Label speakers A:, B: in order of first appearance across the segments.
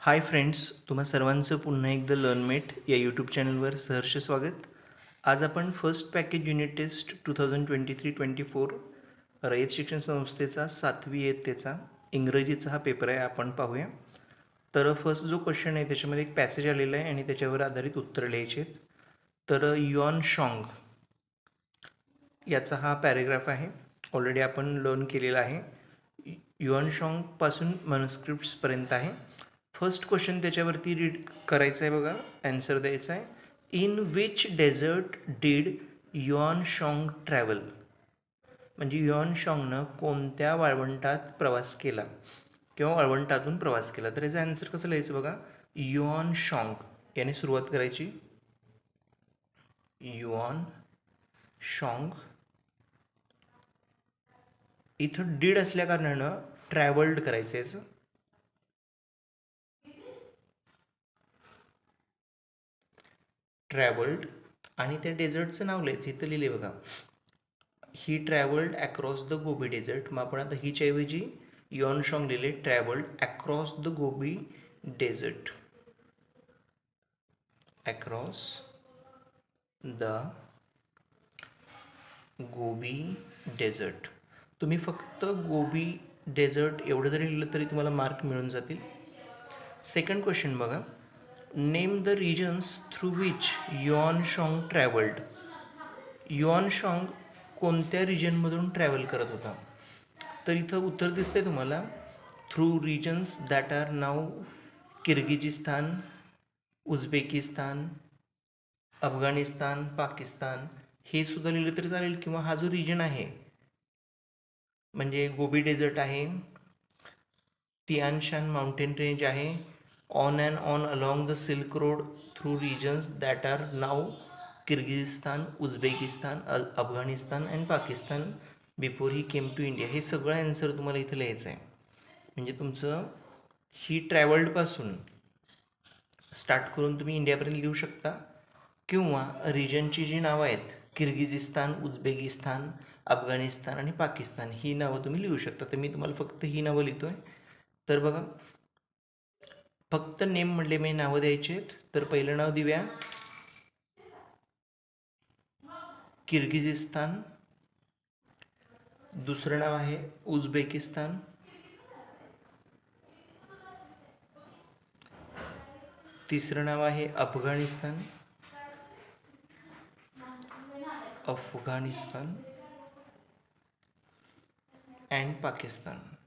A: Hi friends तुम्हा सर्वांचं पुन्हा एकदा लर्नमेट या यूट्यूब चॅनलवर सहर्ष स्वागत. आज आपण first package unit test two thousand twenty three twenty four Rayat Shikshan संस्थेचा सातवी इयत्तेचा इंग्रजीचा हा पेपर आहे आपण पाहूया. तर फर्स्ट जो क्वेश्चन आहे त्याच्यामध्ये एक पॅसेज आलेला आहे आणि त्याच्यावर आधारित उत्तर लिहायचे आहेत. तर युऑन शॉंग याचा हा पॅरेग्राफ आहे. ऑलरेडी आपण लर्न केलेला आहे. युआन शॉंगपासून मनुस्क्रिप्ट्सपर्यंत आहे. फर्स्ट क्वेश्चन त्याच्यावरती रीड करायचं आहे बघा ॲन्सर द्यायचा आहे in which desert did Yuan Chwang travel म्हणजे युआन शॉंगनं कोणत्या वाळवंटात प्रवास केला? किंवा वाळवंटातून प्रवास केला? तर याचं ॲन्सर कसं लिहायचं बघा? युआन शॉंग याने सुरुवात करायची. युआन शॉंग इथं डीड असल्या कारणानं ट्रॅव्हल्ड करायचं याचं. ट्रॅव्हल्ड आणि त्या डेझर्टचं नाव लिहायचं तिथं लिहिले बघा. He travelled across the Gobi desert मग आपण आता हिच्याऐवजी यॉन शॉंग लिहिले travelled across the Gobi desert across the Gobi desert तुम्ही फक्त गोबी डेझर्ट एवढं जरी लिहिलं तरी तुम्हाला मार्क मिळून जातील. सेकंड क्वेश्चन बघा. Name the regions through which Yuan Chwang travelled Yuan Chwang कोणत्या रिजनमधून ट्रॅव्हल करत होता? तर इथं उत्तर दिसतंय तुम्हाला. थ्रू रिजन्स दॅट आर नाव किर्गिजिस्तान उझबेकिस्तान अफगाणिस्तान पाकिस्तान हे सुद्धा लिहिलं तरी चालेल किंवा हा जो रिजन आहे म्हणजे गोबी डेझर्ट आहे तियानशान माउंटेन रेंज आहे on and on along the silk road through regions that are now Kyrgyzstan Uzbekistan Afghanistan and Pakistan before he came to India हे सगळं ॲन्सर तुम्हाला इथं लिहायचं आहे म्हणजे तुमचं ही ट्रॅव्हल्डपासून स्टार्ट करून तुम्ही इंडियापर्यंत लिहू शकता. किंवा रिजनची जी नावं आहेत किर्गिजिस्तान उझबेकिस्तान अफगाणिस्तान आणि पाकिस्तान ही नावं तुम्ही लिहू शकता. तर मी तुम्हाला फक्त ही नावं लिहितो आहे तर बघा फक्त नेम म्हणले मी नावं द्यायचे आहेत. तर पहिलं नाव देऊया. किर्गिजिस्तान दुसरं नाव आहे उझबेकिस्तान. तिसरं नाव आहे अफगाणिस्तान. अफगाणिस्तान. अँड पाकिस्तान.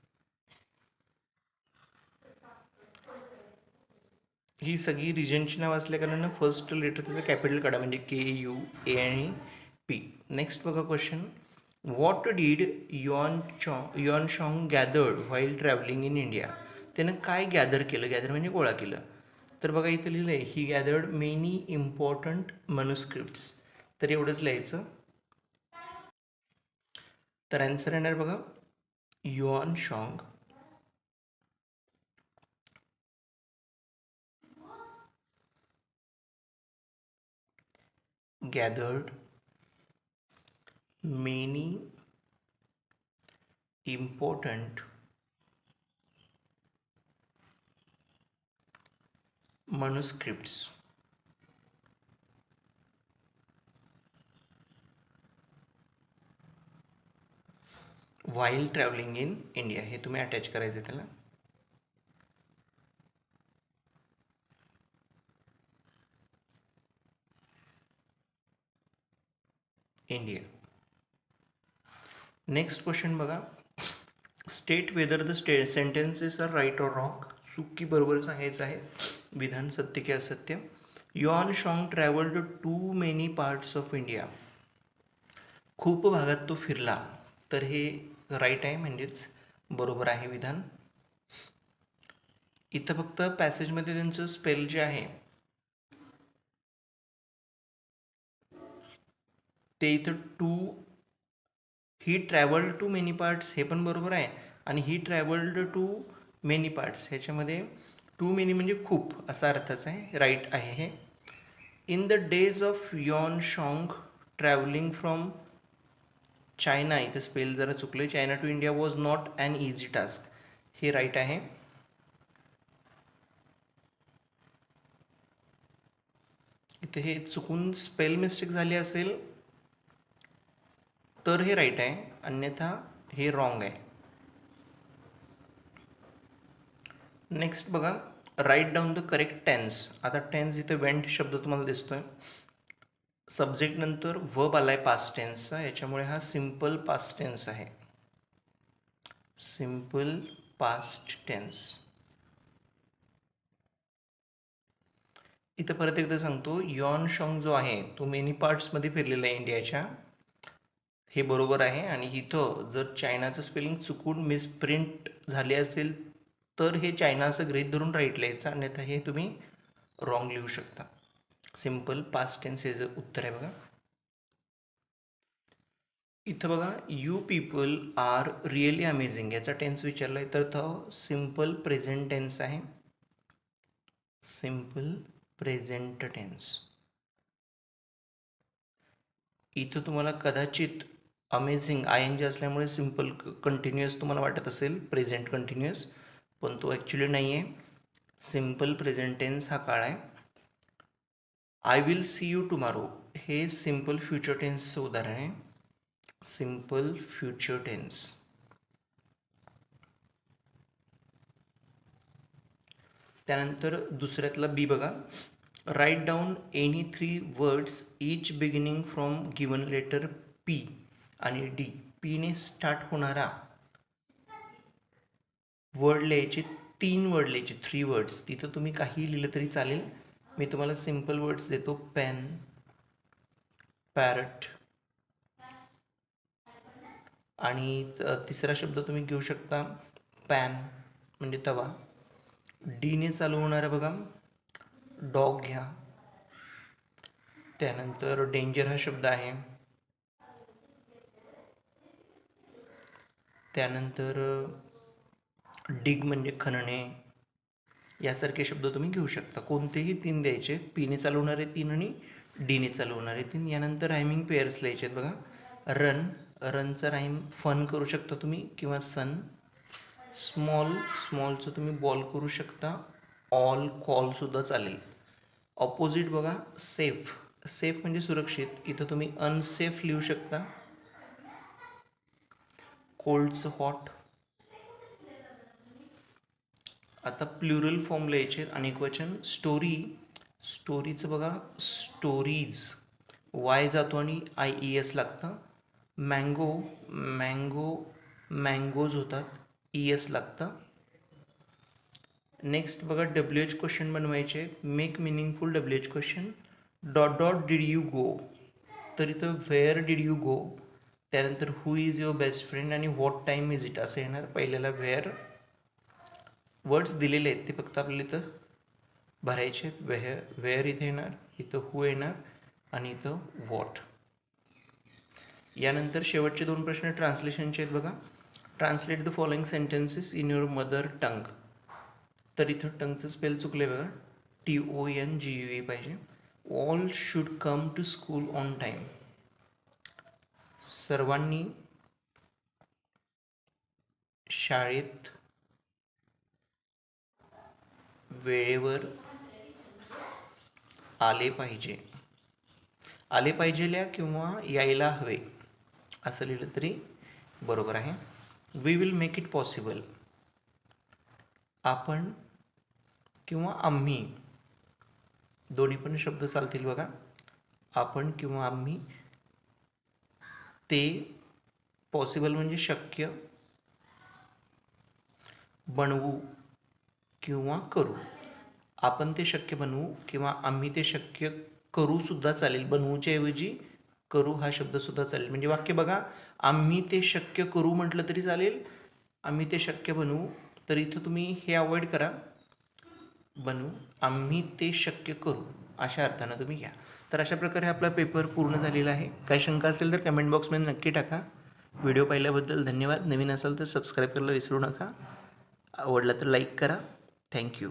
A: ही सगळी रिजनची नाव असल्या कारणानं फर्स्ट लेटर त्याचं कॅपिटल काढा म्हणजे के यू ए आणि पी नेक्स्ट बघा question what did Yuan चॉ Yuan Chwang gathered while travelling in India त्यानं काय गॅदर केलं? गॅदर म्हणजे गोळा केलं. तर बघा इथं लिहिलं आहे he gathered many important manuscripts तर एवढंच लिहायचं. तर ॲन्सर येणार बघा. Yuan Chwang gathered many important manuscripts while traveling in India हे तुम्ही अटॅच करायचं त्याला इंडिया नेक्स्ट क्वेश्चन बघा. State whether the stay sentences are right or wrong चुकी बरोबर सांगायचं आहे. विधान सत्य की असत्य. Yuan Chwang travelled to many parts of India खूप भागात तो फिरला. तर हे राईट आहे म्हणजेच बरोबर आहे विधान. इथं फक्त पॅसेजमध्ये त्यांचं स्पेल जे आहे ते इथं to he travel to many parts हे पण बरोबर आहे. आणि he travelled to many parts ह्याच्यामध्ये टू मेनी म्हणजे खूप असा अर्थाचा आहे राईट आहे हे. In the days of Yuan Chwang travelling from China इथं स्पेल जरा चुकलं China to India was not an easy task हे राईट आहे. इथे हे चुकून स्पेल मिस्टेक झाली असेल. तर हे राईट आहे अन्यथा हे रॉंग आहे. नेक्स्ट बघा right down the correct tense आता टेन्स इथे वेंट शब्द तुम्हाला दिसतोय. सब्जेक्ट नंतर वब आलाय पास्ट टेन्सचा याच्यामुळे हा सिंपल पास्ट टेन्स आहे. सिंपल पास्ट टेन्स इथं परत एकदा सांगतो यॉन शॉंग जो आहे तो मेनी पार्ट्समध्ये फिरलेला आहे इंडियाच्या. हे बरोबर आहे. आणि इथं जर चायनाचं स्पेलिंग चुकून मिसप्रिंट झाले असेल तर हे चायना असं धरून राईट लिहायचं. अन्यथा हे तुम्ही रॉंग लिहू शकता. सिंपल पास्ट टेन्स हे जर उत्तर आहे बघा. इथं बघा you people are really amazing याचा टेन्स विचारला आहे तर तो सिंपल प्रेझेंट टेन्स आहे. सिंपल प्रेझेंट टेन्स इथं तुम्हाला कदाचित अमेझिंग आय एन जी असल्यामुळे सिंपल कंटिन्युअस तुम्हाला वाटत असेल प्रेझेंट कंटिन्युअस पण तो ॲक्च्युली नाही आहे सिंपल प्रेझेंट टेन्स हा काळ आहे. I will see you tomorrow हे सिंपल फ्युचर टेन्सचं उदाहरण आहे. सिंपल फ्युचर टेन्स त्यानंतर दुसऱ्यातला बी बघा. Write down any three words each beginning from given letter P आणि डी पीने स्टार्ट होणारा वर्ड लिहायचे तीन वर्ड लिहायचे थ्री वर्ड्स तिथं तुम्ही काही लिहिलं तरी चालेल. मी तुम्हाला सिंपल वर्ड्स देतो. पेन पॅरट आणि तिसरा शब्द तुम्ही घेऊ शकता. पॅन म्हणजे तवा. डीने चालू होणारा बघा. डॉग घ्या. त्यानंतर डेंजर हा शब्द आहे. त्यानंतर डिग म्हणजे खणणे यासारखे शब्द तुम्ही घेऊ शकता. कोणतेही तीन द्यायचे. पीने चालवणारे तीन आणि डीने चालवणारे तीन. यानंतर रायमिंग पेअर्स लिहायचे आहेत बघा. रन रनचा राईम फन करू शकता तुम्ही किंवा सन. स्मॉल स्मॉलचं तुम्ही बॉल करू शकता. ऑल कॉलसुद्धा चालेल. ऑपोजिट बघा सेफ. सेफ म्हणजे सुरक्षित. इथं तुम्ही अनसेफ लिहू शकता. कोल्डचं हॉट आता प्लुरल फॉर्म लिहायचे अनेक वचन स्टोरी स्टोरीचं बघा स्टोरीज वाय जातो आणि आय ई एस लागतं. मँगो मँगो मँगोज होतात. ई एस लागतं. नेक्स्ट बघा डब्ल्यू एच क्वेश्चन बनवायचे make meaningful W H question dot dot did you go तर इथं व्हेअर डिड यू गो त्यानंतर who is your best friend आणि what time is it असं येणार पहिल्याला व्हेअर वर्ड्स दिलेले आहेत ते फक्त आपल्याला इथं भरायचे आहेत. वेअर वेअर इथे येणार इथं हू येणार आणि इथं वॉट यानंतर शेवटचे दोन प्रश्न ट्रान्सलेशनचे आहेत बघा. Translate the following sentences in your mother tongue तर इथं टंगचं स्पेल चुकले बघा. T O N G U E पाहिजे. All should come to school on time सर्वांनी शाळेत वेळेवर आले पाहिजे. आले पाहिजेल्या किंवा यायला हवे असं लिहिलं तरी बरोबर आहे. We will make it possible आपण किंवा आम्ही दोन्ही पण शब्द चालतील बघा. आपण किंवा आम्ही ते पॉसिबल म्हणजे शक्य बनवू किंवा करू. आपण ते शक्य बनवू किंवा आम्ही ते शक्य करूसुद्धा चालेल. बनवूच्या ऐवजी करू हा शब्दसुद्धा चालेल. म्हणजे वाक्य बघा आम्ही ते शक्य करू म्हटलं तरी चालेल आम्ही ते शक्य बनवू तर इथं तुम्ही हे अवॉइड करा. बनवू आम्ही ते शक्य करू. अशा अर्थानं तुम्ही घ्या. तर अशा प्रकारे आपला पेपर पूर्ण झालेला आहे. काही शंका असेल तर कमेंट बॉक्समध्ये नक्की टाका. व्हिडिओ पाहिल्याबद्दल धन्यवाद. नवीन असाल तर सबस्क्राईब करायला विसरू नका. आवडला तर लाईक करा. थँक्यू